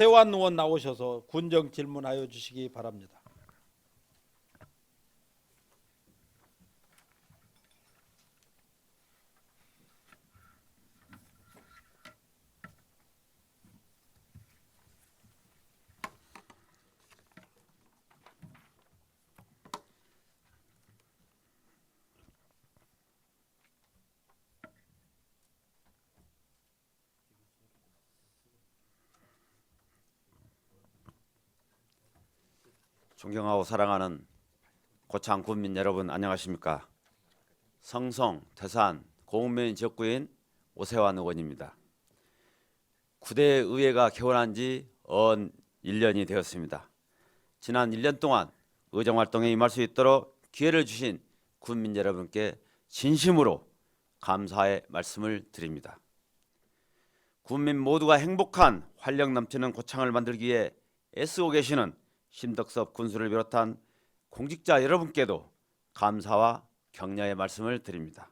세완 의원 나오셔서 군정 질문하여 주시기 바랍니다. 존경하고 사랑하는 고창 군민 여러분 안녕하십니까? 성성, 태산, 고흥면 지역구인 오세환 의원입니다. 9대 의회가 개원한 지언 1년이 되었습니다. 지난 1년 동안 의정 활동에 임할 수 있도록 기회를 주신 군민 여러분께 진심으로 감사의 말씀을 드립니다. 군민 모두가 행복한 활력 넘치는 고창을 만들기 위해 애쓰고 계시는 심덕섭 군수를 비롯한 공직자 여러분께도 감사와 격려의 말씀을 드립니다.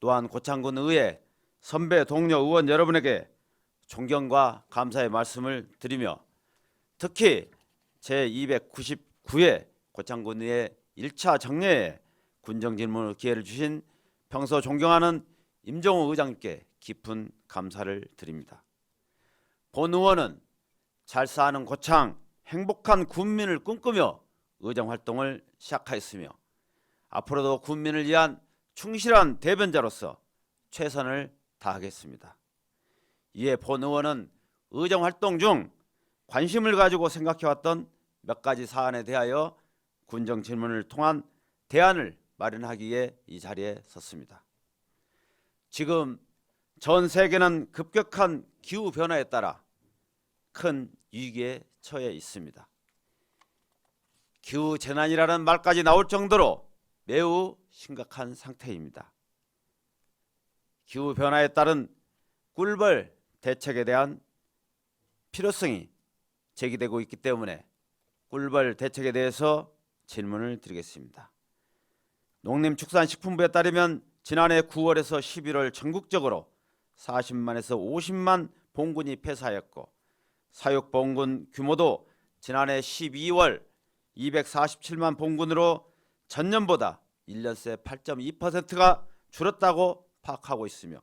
또한 고창군 의회 선배 동료 의원 여러분에게 존경과 감사의 말씀을 드리며 특히 제 299회 고창군 의회 1차 정례에 군정 질문 기회를 주신 평소 존경하는 임종호 의장님께 깊은 감사를 드립니다. 본 의원은 잘 사는 고창 행복한 군민을 꿈꾸며 의정 활동을 시작하였으며 앞으로도 군민을 위한 충실한 대변자로서 최선을 다하겠습니다. 이에 본 의원은 의정 활동 중 관심을 가지고 생각해왔던 몇 가지 사안에 대하여 군정 질문을 통한 대안을 마련하기 위해 이 자리에 섰습니다. 지금 전 세계는 급격한 기후 변화에 따라 큰 위기에 처해 있습니다. 기후 재난이라는 말까지 나올 정도로 매우 심각한 상태입니다. 기후 변화에 따른 꿀벌 대책에 대한 필요성이 제기되고 있기 때문에 꿀벌 대책에 대해서 질문을 드리겠습니다. 농림축산식품부에 따르면 지난해 9월에서 11월 전국적으로 40만에서 50만 봉군이 폐사하였고 사육 봉군 규모도 지난해 12월 247만 봉군으로 전년보다 1년 새 8.2%가 줄었다고 파악하고 있으며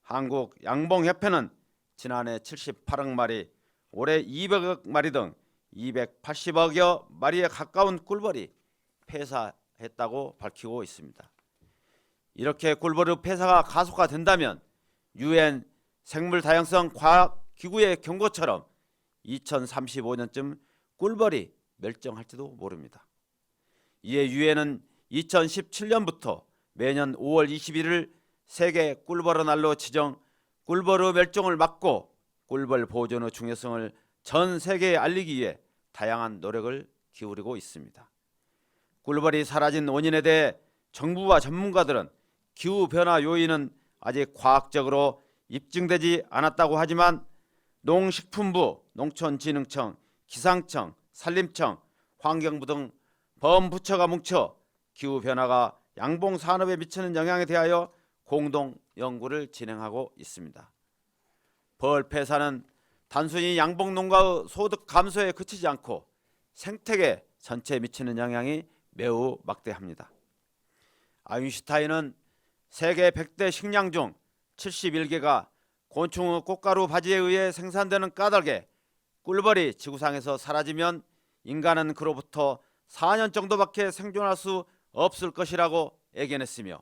한국 양봉협회는 지난해 78억 마리, 올해 200억 마리 등 280억여 마리에 가까운 꿀벌이 폐사했다고 밝히고 있습니다. 이렇게 꿀벌의 폐사가 가속화된다면 유엔 생물 다양성 과학 기구의 경고처럼 2035년쯤 꿀벌이 멸종할지도 모릅니다. 이에 유엔은 2017년부터 매년 5월 21일 세계 꿀벌의 날로 지정 꿀벌의 멸종을 막고 꿀벌 보존의 중요성을 전 세계에 알리기 위해 다양한 노력을 기울이고 있습니다. 꿀벌이 사라진 원인에 대해 정부와 전문가들은 기후 변화 요인은 아직 과학적으로 입증되지 않았다고 하지만 농식품부, 농촌진흥청, 기상청, 산림청, 환경부 등 범부처가 뭉쳐 기후 변화가 양봉 산업에 미치는 영향에 대하여 공동 연구를 진행하고 있습니다. 벌 폐사는 단순히 양봉 농가의 소득 감소에 그치지 않고 생태계 전체에 미치는 영향이 매우 막대합니다. 아인슈타인은 세계 100대 식량 중 71개가 곤충의 꽃가루 바지에 의해 생산되는 까닭에 꿀벌이 지구상에서 사라지면 인간은 그로부터 4년 정도밖에 생존할 수 없을 것이라고 예견했으며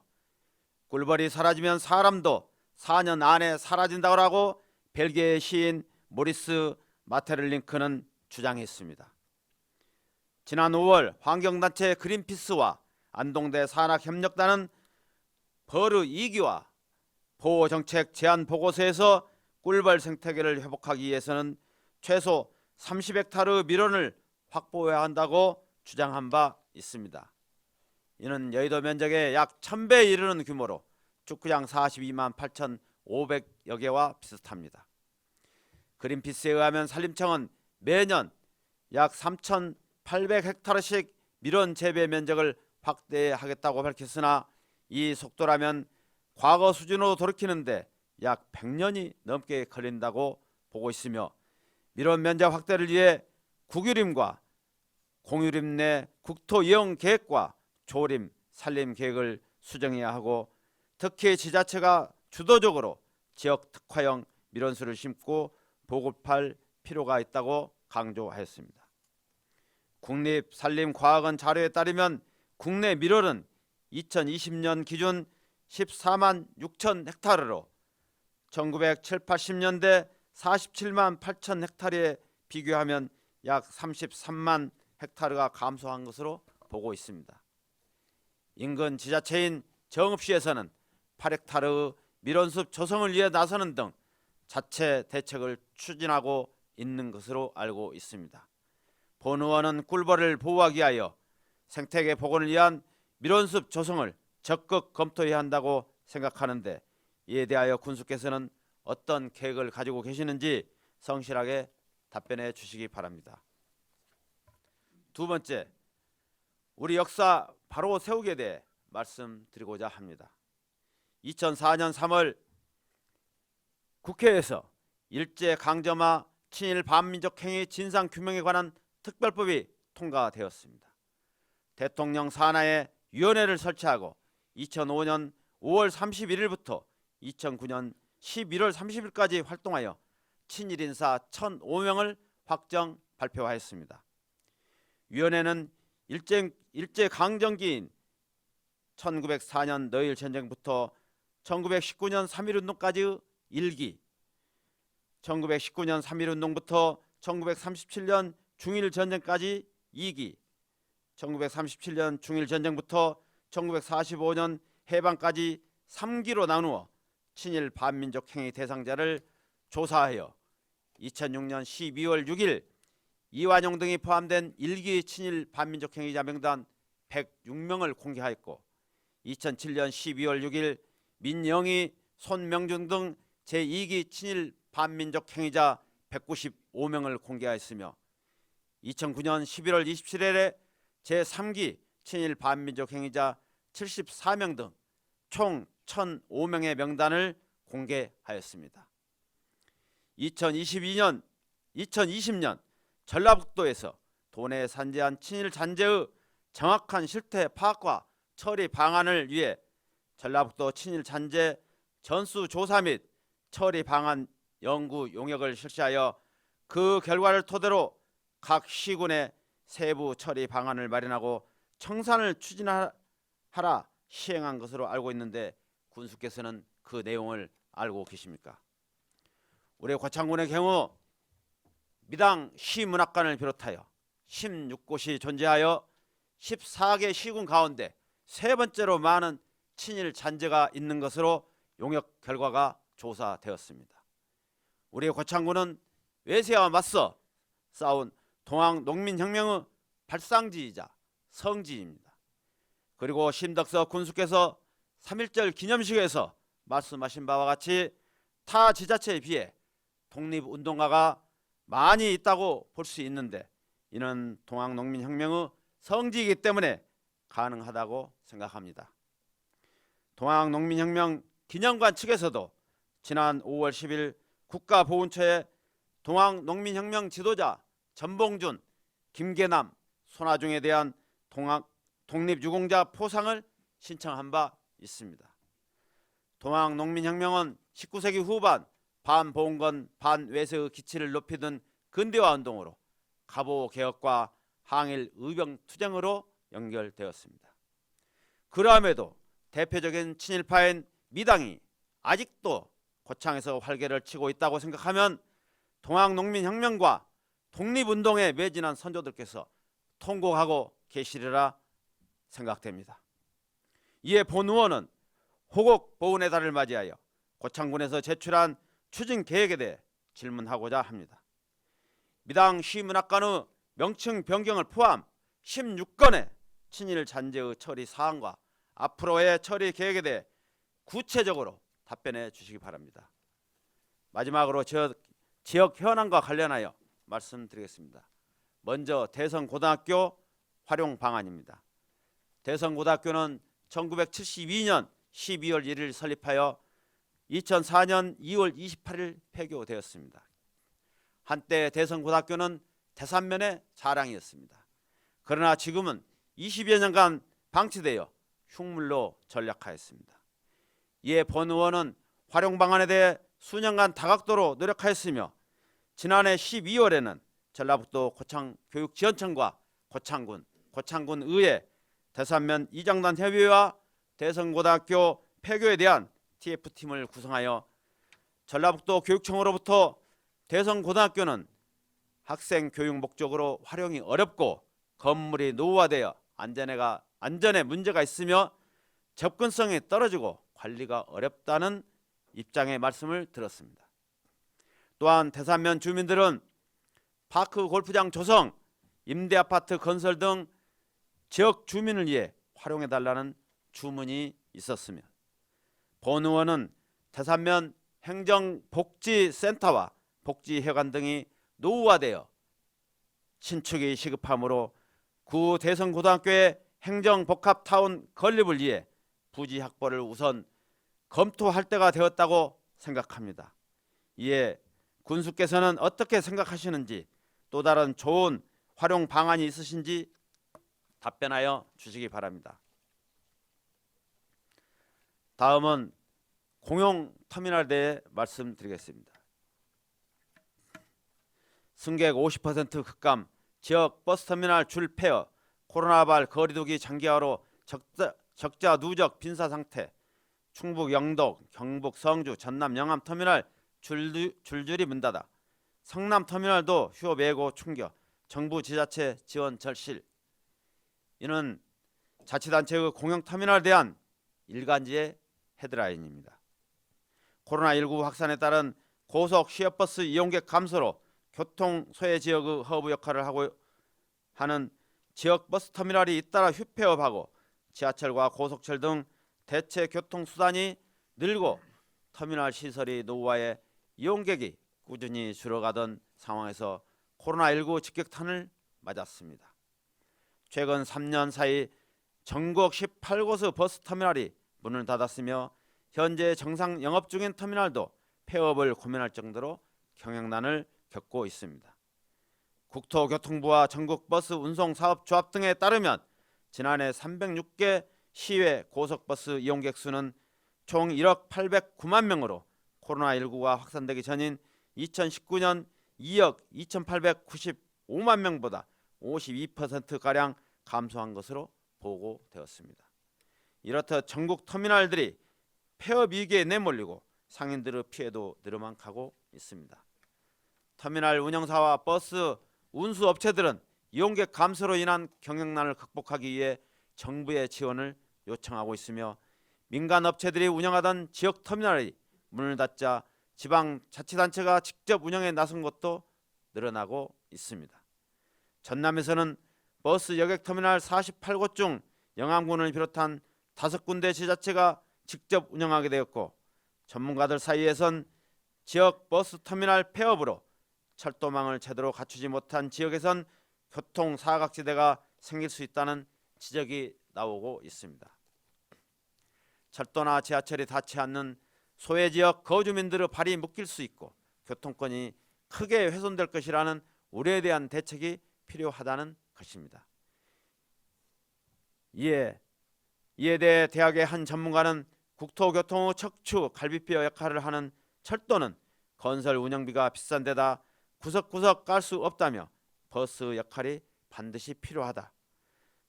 꿀벌이 사라지면 사람도 4년 안에 사라진다고 벨기에 시인 모리스 마테를 링크는 주장했습니다. 지난 5월 환경단체 그린피스와 안동대 산학협력단은 벌의 이기와 보호 정책 제안 보고서에서 꿀벌 생태계를 회복하기 위해서는 최소 30헥타르 밀원을 확보해야 한다고 주장한 바 있습니다. 이는 여의도 면적의 약 1000배에 이르는 규모로 축구장 42만 8,500여 개와 비슷합니다. 그린피스에 의하면 산림청은 매년 약 3,800헥타르씩 밀원 재배 면적을 확대하겠다고 밝혔으나 이 속도라면 과거 수준으로 돌이키는데 약 100년이 넘게 걸린다고 보고 있으며 민원 면제 확대를 위해 국유림과 공유림 내 국토 이용 계획과 조림 살림 계획을 수정해야 하고 특히 지자체가 주도적으로 지역 특화형 밀원수를 심고 보급할 필요가 있다고 강조하였습니다. 국립산림과학원 자료에 따르면 국내 밀원은 2020년 기준 14만 6천 헥타르로 1970, 80년대 47만 8천 헥타르에 비교하면 약 33만 헥타르가 감소한 것으로 보고 있습니다. 인근 지자체인 정읍시에서는 8헥타르 밀원숲 조성을 위해 나서는 등 자체 대책을 추진하고 있는 것으로 알고 있습니다. 본 의원은 꿀벌을 보호하기 위하여 생태계 복원을 위한 밀원숲 조성을 적극 검토해야 한다고 생각하는데 이에 대하여 군수께서는 어떤 계획을 가지고 계시는지 성실하게 답변해 주시기 바랍니다. 두 번째, 우리 역사 바로 세우기에 대해 말씀드리고자 합니다. 2004년 3월 국회에서 일제 강점화 친일 반민족 행위 진상 규명에 관한 특별법이 통과되었습니다. 대통령 산하에 위원회를 설치하고 2005년 5월 31일부터 2009년 11월 30일까지 활동하여 친일 인사 1,005명을 확정 발표하였습니다. 위원회는 일제, 일제 강점기인 1904년 너일 전쟁부터 1919년 3.1운동까지의 일기 1919년 3.1운동부터 1937년 중일 전쟁까지 2기 1937년 중일 전쟁부터 1945년 해방까지 3기로 나누어 친일 반민족 행위 대상자를 조사하여 2006년 12월 6일 이완용 등이 포함된 일기 친일 반민족 행위자 명단 106명을 공개하였고 2007년 12월 6일 민영희, 손명준 등 제2기 친일 반민족 행위자 195명을 공개하였으며 2009년 11월 27일에 제3기 친일 반민족 행위자 74명 등 총 1,005명의 명단을 공개하였습니다. 2022년 2020년 전라북도에서 도내 산재한 친일 잔재의 정확한 실태 파악과 처리 방안을 위해 전라북도 친일 잔재 전수 조사 및 처리 방안 연구 용역을 실시하여 그 결과를 토대로 각 시군의 세부 처리 방안을 마련하고 청산을 추진하라 시행한 것으로 알고 있는데 군수께서는 그 내용을 알고 계십니까? 우리 고창군의 경우 미당 시문학관을 비롯하여 16곳이 존재하여 14개 시군 가운데 세 번째로 많은 친일 잔재가 있는 것으로 용역 결과가 조사되었습니다. 우리 고창군은 외세와 맞서 싸운 동학 농민혁명의 발상지이자 성지입니다. 그리고 심덕서 군수께서 3.1절 기념식에서 말씀하신 바와 같이 타 지자체에 비해 독립운동가가 많이 있다고 볼 수 있는데 이는 동학농민혁명의 성지이기 때문에 가능하다고 생각합니다. 동학농민혁명 기념관 측에서도 지난 5월 10일 국가보훈처에 동학농민혁명 지도자 전봉준, 김계남, 손아중에 대한 동학 독립유공자 포상을 신청한 바 있습니다. 동학농민혁명은 19세기 후반 반보훈권 반외세의 기치를 높이던 근대화 운동으로 갑오 개혁과 항일 의병 투쟁으로 연결되었습니다. 그럼에도 대표적인 친일파인 미당이 아직도 고창에서 활개를 치고 있다고 생각하면 동학농민혁명과 독립운동에 매진한 선조들께서 통곡하고 계시리라 생각됩니다. 이에 본 의원은 호국 보훈의 달을 맞이하여 고창군에서 제출한 추진 계획에 대해 질문하고자 합니다. 미당 시문학관의 명칭 변경을 포함 16건의 친일 잔재의 처리 사항과 앞으로의 처리 계획에 대해 구체적으로 답변해 주시기 바랍니다. 마지막으로 지역, 지역 현안과 관련하여 말씀드리겠습니다. 먼저 대성 고등학교 활용 방안입니다. 대성고등학교는 1972년 12월 1일 설립하여 2004년 2월 28일 폐교되었습니다. 한때 대성고등학교는 대산면의 자랑이었습니다. 그러나 지금은 20여 년간 방치되어 흉물로 전락하였습니다. 이에 본 의원은 활용 방안에 대해 수년간 다각도로 노력하였으며 지난해 12월에는 전라북도 고창교육지원청과 고창군, 고창군 의회, 대산면 이장단 협의회와 대성고등학교 폐교에 대한 TF팀을 구성하여 전라북도 교육청으로부터 대성고등학교는 학생 교육 목적으로 활용이 어렵고 건물이 노후화되어 안전에가 안전에 문제가 있으며 접근성이 떨어지고 관리가 어렵다는 입장의 말씀을 들었습니다. 또한 대산면 주민들은 파크 골프장 조성, 임대 아파트 건설 등 지역 주민을 위해 활용해 달라는 주문이 있었으며 본 의원은 대산면 행정복지센터와 복지회관 등이 노후화되어 신축이 시급하므로 구 대성고등학교의 행정복합타운 건립을 위해 부지 확보를 우선 검토할 때가 되었다고 생각합니다. 이에 군수께서는 어떻게 생각하시는지 또 다른 좋은 활용 방안이 있으신지 답변하여 주시기 바랍니다. 다음은 공용 터미널에 대해 말씀드리겠습니다. 승객 50% 급감, 지역 버스 터미널 줄 폐허, 코로나발 거리두기 장기화로 적자, 적자 누적 빈사 상태, 충북 영덕, 경북 성주, 전남 영암 터미널 줄, 줄줄이 문 닫아, 성남 터미널도 휴업 예고 충격, 정부 지자체 지원 절실. 이는 자치단체의 공영 터미널에 대한 일간지의 헤드라인입니다. 코로나19 확산에 따른 고속 시외버스 이용객 감소로 교통 소외 지역의 허브 역할을 하고 하는 지역 버스 터미널이 잇따라 휴폐업하고 지하철과 고속철 등 대체 교통 수단이 늘고 터미널 시설이 노후화해 이용객이 꾸준히 줄어가던 상황에서 코로나19 직격탄을 맞았습니다. 최근 3년 사이 전국 18곳의 버스 터미널이 문을 닫았으며 현재 정상 영업 중인 터미널도 폐업을 고민할 정도로 경영난을 겪고 있습니다. 국토교통부와 전국버스 운송사업조합 등에 따르면 지난해 306개 시외 고속버스 이용객 수는 총 1억 809만 명으로 코로나19가 확산되기 전인 2019년 2억 2,895만 명보다 52%가량 감소한 것으로 보고되었습니다. 이렇듯 전국 터미널들이 폐업 위기에 내몰리고 상인들의 피해도 늘어만 가고 있습니다. 터미널 운영사와 버스 운수 업체들은 이용객 감소로 인한 경영난을 극복하기 위해 정부의 지원을 요청하고 있으며 민간 업체들이 운영하던 지역 터미널이 문을 닫자 지방 자치단체가 직접 운영에 나선 것도 늘어나고 있습니다. 전남에서는 버스 여객 터미널 48곳 중 영암군을 비롯한 다섯 군데 지자체가 직접 운영하게 되었고 전문가들 사이에선 지역 버스 터미널 폐업으로 철도망을 제대로 갖추지 못한 지역에선 교통 사각지대가 생길 수 있다는 지적이 나오고 있습니다. 철도나 지하철이 닿지 않는 소외 지역 거주민들의 발이 묶일 수 있고 교통권이 크게 훼손될 것이라는 우려에 대한 대책이 필요하다는 것입니다. 이에 이에 대해 대학의 한 전문가는 국토교통의 척추 갈비뼈 역할을 하는 철도는 건설 운영비가 비싼 데다 구석구석 깔 수 없다며 버스 역할이 반드시 필요하다.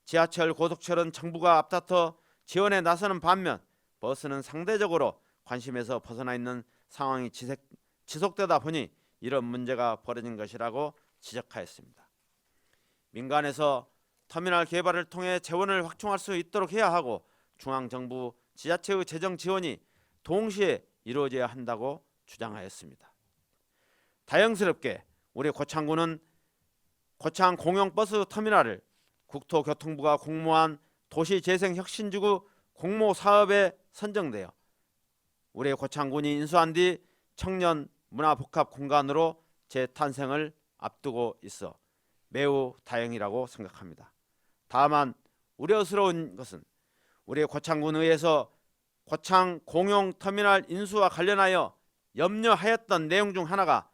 지하철, 고속철은 정부가 앞다퉈 지원에 나서는 반면 버스는 상대적으로 관심에서 벗어나 있는 상황이 지속되다 보니 이런 문제가 벌어진 것이라고 지적하였습니다. 민간에서 터미널 개발을 통해 재원을 확충할 수 있도록 해야 하고 중앙 정부 지자체의 재정 지원이 동시에 이루어져야 한다고 주장하였습니다. 다행스럽게 우리 고창군은 고창 공영버스 터미널을 국토교통부가 공모한 도시재생혁신지구 공모 사업에 선정되어 우리 고창군이 인수한 뒤 청년 문화복합 공간으로 재탄생을 앞두고 있어 매우 다행이라고 생각합니다. 다만 우려스러운 것은 우리 고창군 의에서 고창 공용 터미널 인수와 관련하여 염려하였던 내용 중 하나가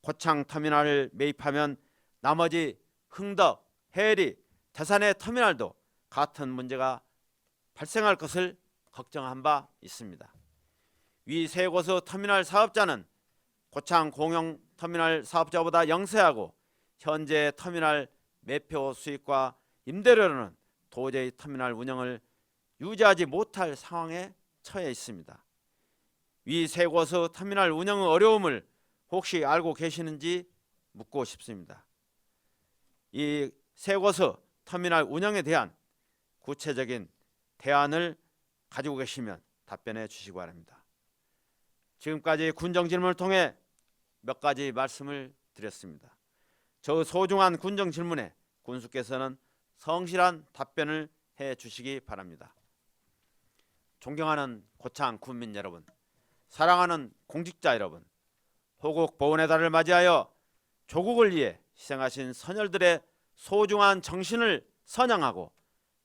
고창 터미널을 매입하면 나머지 흥덕, 해리, 태산의 터미널도 같은 문제가 발생할 것을 걱정한 바 있습니다. 위 세 곳의 터미널 사업자는 고창 공영 터미널 사업자보다 영세하고 현재 터미널 매표 수익과 임대료로는 도저히 터미널 운영을 유지하지 못할 상황에 처해 있습니다. 위 세 곳의 터미널 운영의 어려움을 혹시 알고 계시는지 묻고 싶습니다. 이 세 곳의 터미널 운영에 대한 구체적인 대안을 가지고 계시면 답변해 주시기 바랍니다. 지금까지 군정 질문을 통해 몇 가지 말씀을 드렸습니다. 저 소중한 군정 질문에 군수께서는 성실한 답변을 해 주시기 바랍니다. 존경하는 고창 군민 여러분, 사랑하는 공직자 여러분, 호국 보훈의 달을 맞이하여 조국을 위해 희생하신 선열들의 소중한 정신을 선양하고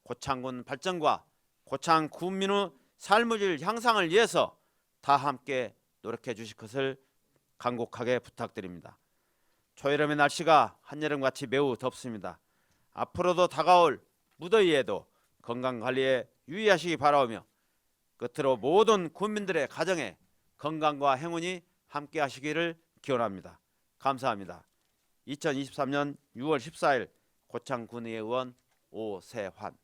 고창군 발전과 고창 군민의 삶의 질 향상을 위해서 다 함께 노력해 주실 것을 간곡하게 부탁드립니다. 초여름의 날씨가 한여름같이 매우 덥습니다. 앞으로도 다가올 무더위에도 건강 관리에 유의하시기 바라오며 끝으로 모든 국민들의 가정에 건강과 행운이 함께 하시기를 기원합니다. 감사합니다. 2023년 6월 14일 고창군의회 의원 오세환